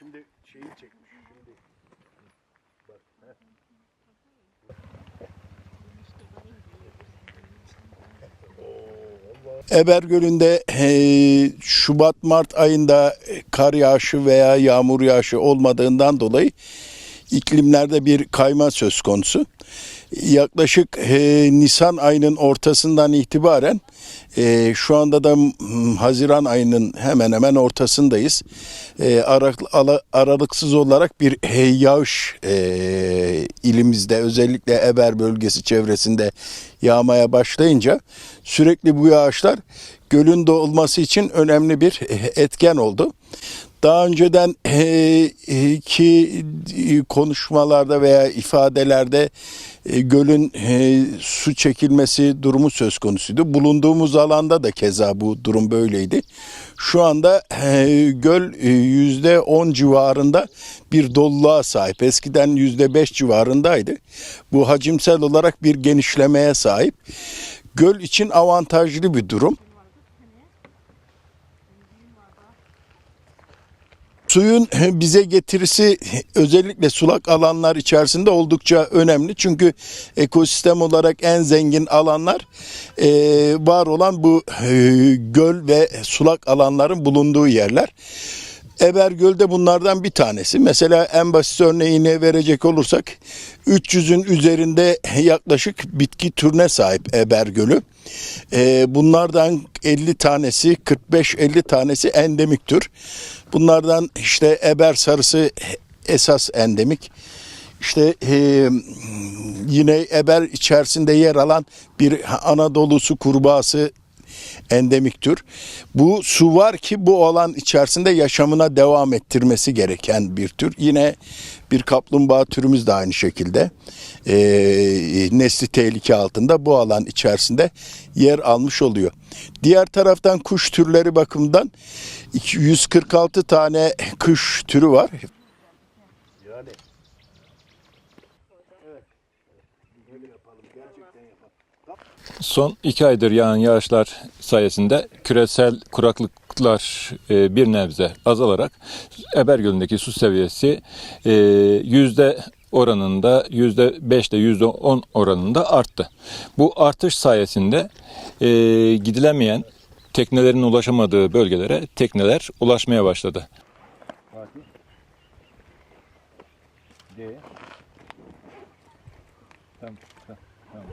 Şimdi şeyi çekmiş. Şimdi bak. Eber Gölü'nde e, Şubat-Mart ayında kar yağışı veya yağmur yağışı olmadığından dolayı iklimlerde bir kayma söz konusu. Yaklaşık e, Nisan ayının ortasından itibaren e, şu anda da Haziran ayının hemen hemen ortasındayız. E, arak- ala- aralıksız olarak bir e, yağış e, ilimizde özellikle Eber bölgesi çevresinde yağmaya başlayınca sürekli bu yağışlar gölün dolması için önemli bir e, etken oldu. Daha önceden e, e, ki e, konuşmalarda veya ifadelerde gölün su çekilmesi durumu söz konusuydu. Bulunduğumuz alanda da keza bu durum böyleydi. Şu anda göl yüzde on civarında bir doluluğa sahip. Eskiden yüzde beş civarındaydı. Bu hacimsel olarak bir genişlemeye sahip. Göl için avantajlı bir durum. Suyun bize getirisi özellikle sulak alanlar içerisinde oldukça önemli. Çünkü ekosistem olarak en zengin alanlar e, var olan bu e, göl ve sulak alanların bulunduğu yerler. Ebergöl'de bunlardan bir tanesi. Mesela en basit örneğini verecek olursak 300'ün üzerinde yaklaşık bitki türüne sahip Ebergöl'ü. Ee, bunlardan 50 tanesi 45-50 tanesi endemik tür. Bunlardan işte eber sarısı esas endemik. İşte e, yine eber içerisinde yer alan bir Anadolu su kurbağası endemik tür. Bu su var ki bu alan içerisinde yaşamına devam ettirmesi gereken bir tür. Yine bir kaplumbağa türümüz de aynı şekilde e, nesli tehlike altında bu alan içerisinde yer almış oluyor. Diğer taraftan kuş türleri bakımından 146 tane kuş türü var. Son iki aydır yağan yağışlar sayesinde küresel kuraklıklar e, bir nebze azalarak Eber Gölü'ndeki su seviyesi e, yüzde oranında yüzde beşte yüzde on oranında arttı. Bu artış sayesinde e, gidilemeyen teknelerin ulaşamadığı bölgelere tekneler ulaşmaya başladı. Fatih. D. Tamam, tamam, tamam.